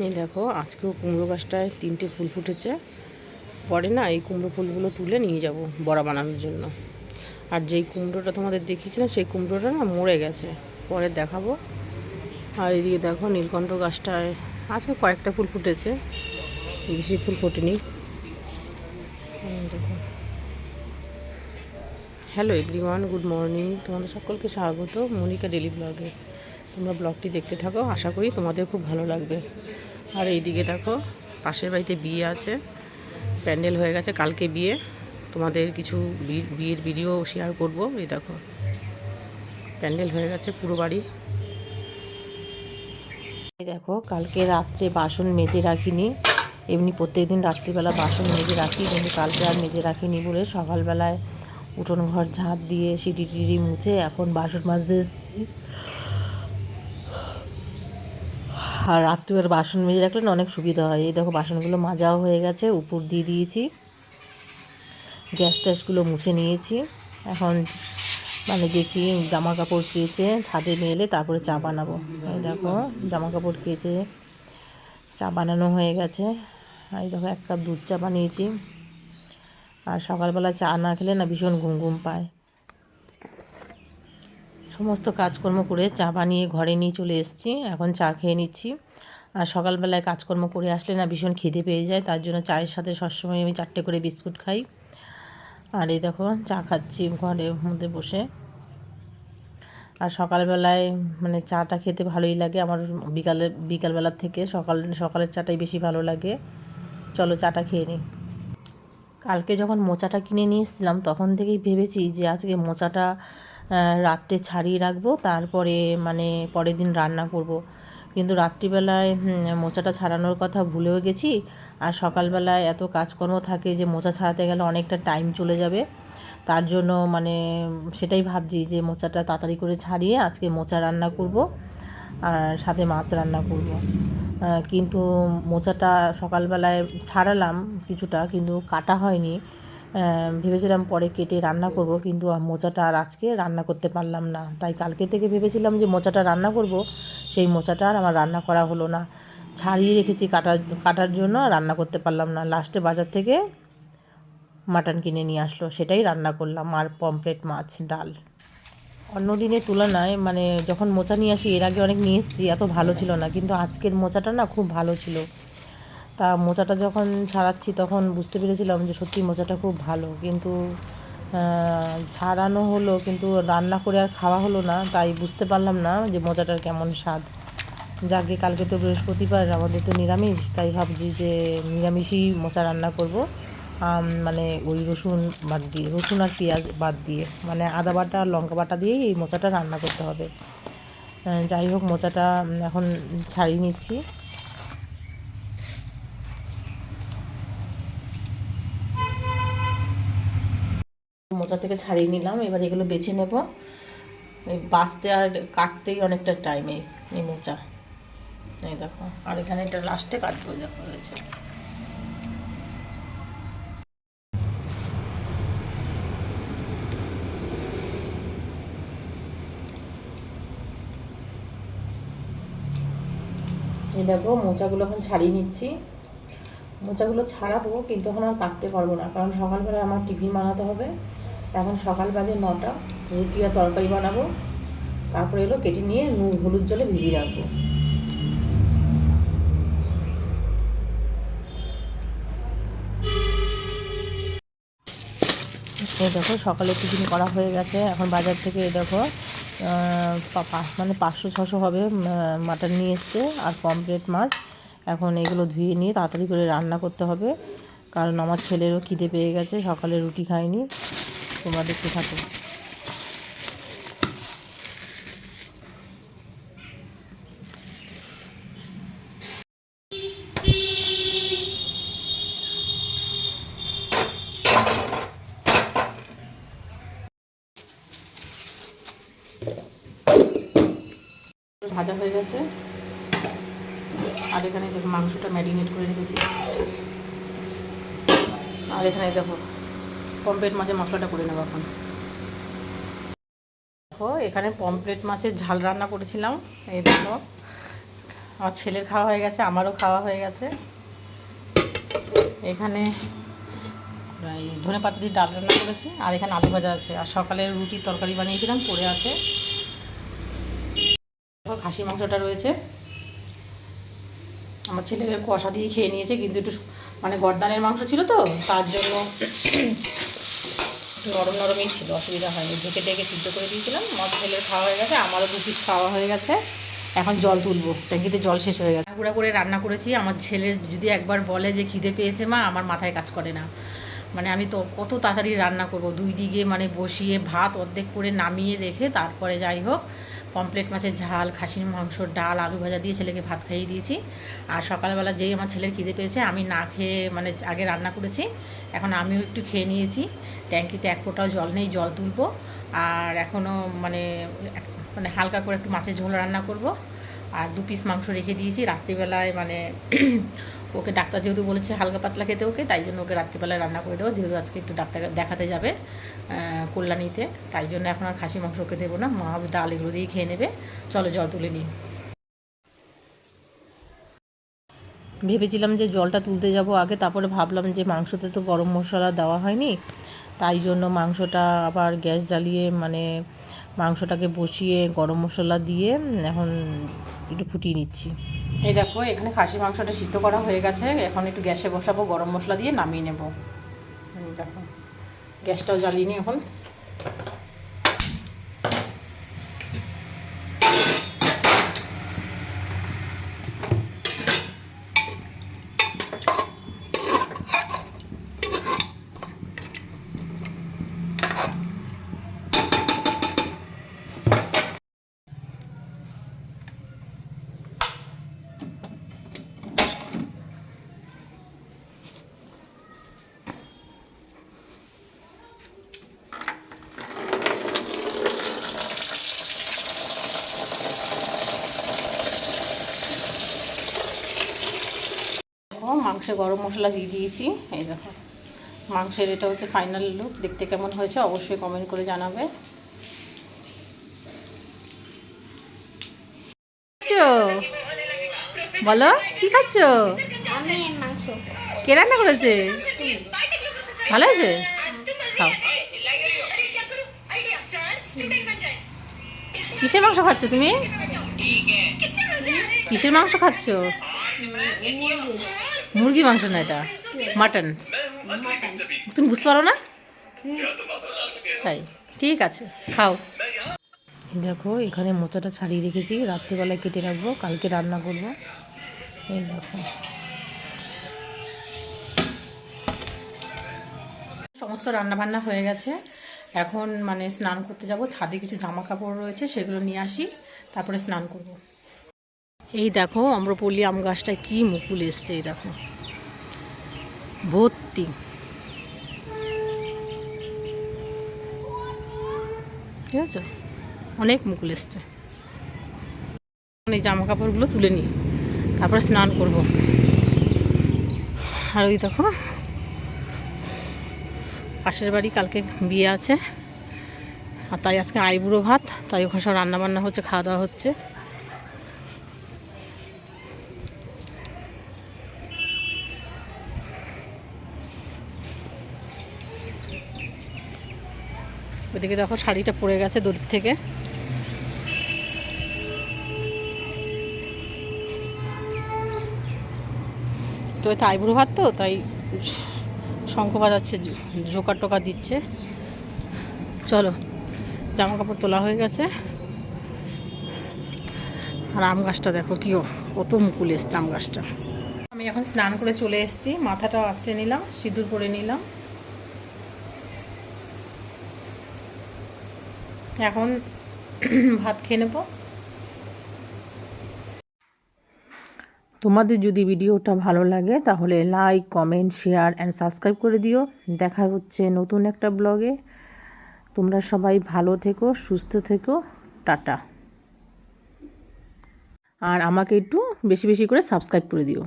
এই দেখো, আজকেও কুমড়ো গাছটায় তিনটে ফুল ফুটেছে। পরে না এই কুমড়ো ফুলগুলো তুলে নিয়ে যাব বড়া বানানোর জন্য। আর যেই কুমড়োটা তোমাদের দেখিয়েছিলাম, সেই কুমড়োটা না মরে গেছে। পরে দেখাবো। আর এদিকে দেখো নীলকণ্ঠ গাছটায় আজকে কয়েকটা ফুল ফুটেছে। বেশি ফুল ফোটেনি। দেখো। হ্যালো এভরিওয়ান গুড মর্নিং তোমাদের সকলকে স্বাগত মনিকা ডেলি ব্লগে। তোমরা ব্লগটি দেখতে থাকো, আশা করি তোমাদের খুব ভালো লাগবে। আর এইদিকে দেখো, পাশের বাড়িতে বিয়ে আছে, প্যান্ডেল হয়ে গেছে কালকে বিয়ে। তোমাদের কিছু বিয়ের ভিডিও শেয়ার করব, এই দেখো। প্যান্ডেল হয়ে গেছে পুরো বাড়ি। দেখো, কালকে রাত্রে বাসন মেজে রাখিনি। এমনি প্রত্যেকদিন রাত্রিবেলা বাসন মেজে রাখি, কিন্তু কালকে আর মেজে রাখিনি বলে সকালবেলায় উঠোন ঘর ঝাঁট দিয়ে সিঁড়ি টিড়ি মুছে এখন বাসন মাজতে আর রাত্রিবেলা বাসন মেজে রাখলে না অনেক সুবিধা হয়। এই দেখো বাসনগুলো মাজাও হয়ে গেছে, উপর দিয়ে দিয়েছি। গ্যাস ট্যাসগুলো মুছে নিয়েছি। এখন মানে দেখি জামা কাপড় কেচে ছাদে মেলে তারপরে চা বানাবো। এই দেখো জামা কাপড় কেচে চা বানানো হয়ে গেছে। এই দেখো এক কাপ দুধ চা বানিয়েছি। আর সকালবেলা চা না খেলে না ভীষণ ঘুম ঘুম পায়। সমস্ত কাজকর্ম করে চা বানিয়ে ঘরে নিয়ে চলে এসেছি। এখন চা খেয়ে নিচ্ছি। আর সকালবেলায় কাজকর্ম করে আসলে না ভীষণ খিদে পেয়ে যায়, তার জন্য চায়ের সাথে সবসময় আমি চারটে করে বিস্কুট খাই। আর এই দেখো, চা খাচ্ছি ঘরের মধ্যে বসে। আর সকালবেলায় মানে চাটা খেতে ভালোই লাগে। আমার বিকালে বিকালবেলার থেকে সকাল, সকালের চাটাই বেশি ভালো লাগে। চলো চাটা খেয়ে নিই। কালকে যখন মোচাটা কিনে নিয়ে এসেছিলাম, তখন থেকেই ভেবেছি যে আজকে মোচাটা রাত্রে ছাড়িয়ে রাখব, তারপরে মানে পরের দিন রান্না করব। কিন্তু রাত্রিবেলায় মোচাটা ছাড়ানোর কথা ভুলেও গেছি। আর সকালবেলায় এত কাজকর্ম থাকে যে মোচা ছাড়াতে গেলে অনেকটা টাইম চলে যাবে। তার জন্য মানে সেটাই ভাবছি যে মোচাটা তাড়াতাড়ি করে ছাড়িয়ে আজকে মোচা রান্না করব আর সাথে মাছ রান্না করব। কিন্তু মোচাটা সকালবেলায় ছাড়ালাম কিছুটা, কিন্তু কাটা হয়নি। ভেবেছিলাম পরে কেটে রান্না করব, কিন্তু মোচাটা আর আজকে রান্না করতে পারলাম না। তাই কালকে থেকে ভেবেছিলাম যে মোচাটা রান্না করব, সেই মোচাটা আর আমার রান্না করা হলো না। ছাড়িয়ে রেখেছি কাটার কাটার জন্য রান্না করতে পারলাম না। লাস্টে বাজার থেকে মাটন কিনে নিয়ে আসলো, সেটাই রান্না করলাম, আর পমফ্রেট মাছ, ডাল। অন্য দিনের তুলনায় মানে যখন মোচা নিয়ে আসি, এর আগে অনেক নিয়ে এসেছি, এত ভালো ছিল না, কিন্তু আজকের মোচাটা না খুব ভালো ছিল। তা মোচাটা যখন ছাড়াচ্ছি তখন বুঝতে পেরেছিলাম যে সত্যি মোচাটা খুব ভালো। কিন্তু ছাড়ানো হলো, কিন্তু রান্না করে আর খাওয়া হলো না, তাই বুঝতে পারলাম না যে মোচাটার কেমন স্বাদ। যাকে কালকে তো বৃহস্পতিবার, আমাদের তো নিরামিষ, তাই ভাবছি যে নিরামিষই মোচা রান্না করব। মানে ওই রসুন বাদ দিয়ে, রসুন আর পেঁয়াজ বাদ দিয়ে মানে আদা বাটা আর লঙ্কা বাটা দিয়েই এই মোচাটা রান্না করতে হবে। যাই হোক, মোচাটা এখন ছাড়িয়ে নিচ্ছি। মোচা থেকে ছাড়িয়ে নিলাম, এবার এগুলো বেছে নেব। এই বাছতে আর কাটতেই অনেকটা টাইম এই এই মোচা। এই দেখো, আর এখানে এটা লাস্টে কাটবো দেখো রয়েছে। এই দেখো, মোচাগুলো এখন ছাড়িয়ে নিচ্ছি। মোচাগুলো ছাড়াবো, কিন্তু এখন আর কাটতে পারব না, কারণ সকালবেলা আমার টিফিন বানাতে হবে। এখন সকাল বাজে নটা, রুটি আর তরকারি বানাবো। তারপরে এলো কেটে নিয়ে নুন, হলুদ জলে ভিজিয়ে রাখব। দেখো, সকালে টিফিন করা হয়ে গেছে। এখন বাজার থেকে এই দেখো মানে পাঁচশো, ছশো হবে মাটন নিয়ে এসছে আর পমফ্রেট মাছ। এখন এগুলো ধুয়ে নিয়ে তাড়াতাড়ি করে রান্না করতে হবে। কারণ আমার ছেলেরও খিদে পেয়ে গেছে, সকালে রুটি খায়নি তোমরা দেখতে থাকো। ভাজা হয়ে গেছে। আর এখানে দেখো, মাংসটা ম্যারিনেট করে রেখেছি। আর এখানে দেখো পমপ্লেট মাছের মশলাটা করে নেব এখন। দেখো, এখানে পমপ্লেট মাছের ঝাল রান্না করেছিলাম। এই দেখো, আমার ছেলের খাওয়া হয়ে গেছে, আমারও খাওয়া হয়ে গেছে। এখানে ধনে পাতা দিয়ে ডাল রান্না করেছি, আর এখানে আলু ভাজা আছে। আর সকালে রুটির তরকারি বানিয়েছিলাম, পড়ে আছে। খাসির মাংসটা রয়েছে। আমার ছেলে কষা দিয়ে খেয়ে নিয়েছে, কিন্তু একটু মানে গরদানের মাংস ছিল তো, তার জন্য নরম নরমই ছিল, অসুবিধা হয়নি। ঢেকে ঢেকে সিদ্ধ করে দিয়েছিলাম, মদ ছেলের খাওয়া হয়ে গেছে, আমারও দু পিস খাওয়া হয়ে গেছে। এখন জল তুলবো, ট্যাঙ্কিতে জল শেষ হয়ে গেছে। গুঁড়া করে রান্না করেছি, আমার ছেলে যদি একবার বলে যে খিদে পেয়েছে মা, আমার মাথায় কাজ করে না। মানে আমি তো কত তাড়াতাড়ি রান্না করব, দুই দিকে মানে বসিয়ে ভাত অর্ধেক করে নামিয়ে রেখে তারপরে যাই হোক পমপ্লেট মাছের ঝাল, খাসির মাংস, ডাল, আলু ভাজা দিয়ে ছেলেকে ভাত খাইয়ে দিয়েছি। আর সকালবেলা যেই আমার ছেলের খিদে পেয়েছে, আমি না খেয়ে মানে আগে রান্না করেছি, এখন আমিও একটু খেয়ে নিয়েছি। ট্যাঙ্কিতে এক ফোঁটাও জল নেই, জল তুলবো। আর এখনও মানে মানে হালকা করে একটু মাছের ঝোল রান্না করব। আর দু পিস মাংস রেখে দিয়েছি। রাত্রিবেলায় মানে ওকে ডাক্তার যেহেতু বলেছে হালকা পাতলা খেতে ওকে, তাই জন্য ওকে রাত্রিবেলায় রান্না করে দেবো। যেহেতু আজকে একটু ডাক্তার দেখাতে যাবে কল্যাণীতে, তাই জন্য এখন আর খাসি মাংস ওকে দেবো না, মাছ, ডাল এগুলো দিয়ে খেয়ে নেবে। চলো জল তুলে নিই। ভেবেছিলাম যে জলটা তুলতে যাব আগে, তারপরে ভাবলাম যে মাংসতে তো গরম মশলা দেওয়া হয়নি, তাই জন্য মাংসটা আবার গ্যাস জ্বালিয়ে মানে মাংসটাকে বসিয়ে গরম মশলা দিয়ে এখন একটু ফুটিয়ে নিচ্ছি। এই দেখো, এখানে খাসি মাংসটা সিদ্ধ করা হয়ে গেছে। এখন একটু গ্যাসে বসাবো, গরম মশলা দিয়ে নামিয়ে নেব। দেখো, গ্যাসটাও জ্বালিয়ে নিই এখন দেখো মাংসে গরম মশলা দিয়ে দিয়েছি। এই দেখো। মাংসের এটা হচ্ছে ফাইনাল লুক দেখতে কেমন হয়েছে অবশ্যই কমেন্ট করে জানাবে। বলো কি খাচ্ছ? কে রান্না করেছে? ভালো আছে খাও। কিসের মাংস খাচ্ছ তুমি? কিসের মাংস খাচ্ছ? মুরগি মাংস না এটা? মাটন তুমি বুঝতে পারো না? তাই, ঠিক আছে, খাও। দেখো, এখানে মোচাটা ছাড়িয়ে রেখেছি, রাত্রিবেলায় কেটে রাখব, কালকে রান্না করব। এই দেখো। সমস্ত রান্না বান্না হয়ে গেছে। এখন মানে স্নান করতে যাব, ছাদে কিছু জামা কাপড় রয়েছে, সেগুলো নিয়ে আসি, তারপরে স্নান করব। এই দেখো আম্রপল্লী আম গাছটায় কি মুকুল এসছে, এই দেখো। ভর্তি। ঠিক আছে? অনেক মুকুল এসছে। এই জামা কাপড়গুলো তুলে নিই। তারপরে স্নান করব। আর ওই দেখো, পাশের বাড়ি কালকে বিয়ে আছে। আর তাই আজকে আইবুড়ো ভাত, তাই ওখানে সব রান্না বান্না হচ্ছে, খাওয়া দাওয়া হচ্ছে। ওদিকে দেখো শাড়িটা পড়ে গেছে দড়ির থেকে। তো এটা আইবুড়ো ভাত তো, তাই শঙ্খ বাজাচ্ছে, জোকার টোকা দিচ্ছে। চলো, জামা কাপড় তোলা হয়ে গেছে। আর আম গাছটা দেখো কি কত মুকুল এসছে আম গাছটা। আমি এখন স্নান করে চলে এসেছি মাথাটা আশ্রে নিলাম, সিঁদুর পরে নিলাম। এখন ভাত খেয়ে নেব। তোমাদের যদি ভিডিওটা ভালো লাগে, তাহলে like comment share and subscribe করে দিও। দেখা হচ্ছে নতুন একটা ব্লগে তোমরা সবাই ভালো থেকো, সুস্থ থেকো। টাটা। আর আমাকে একটু বেশি বেশি করে সাবস্ক্রাইব করে দিও।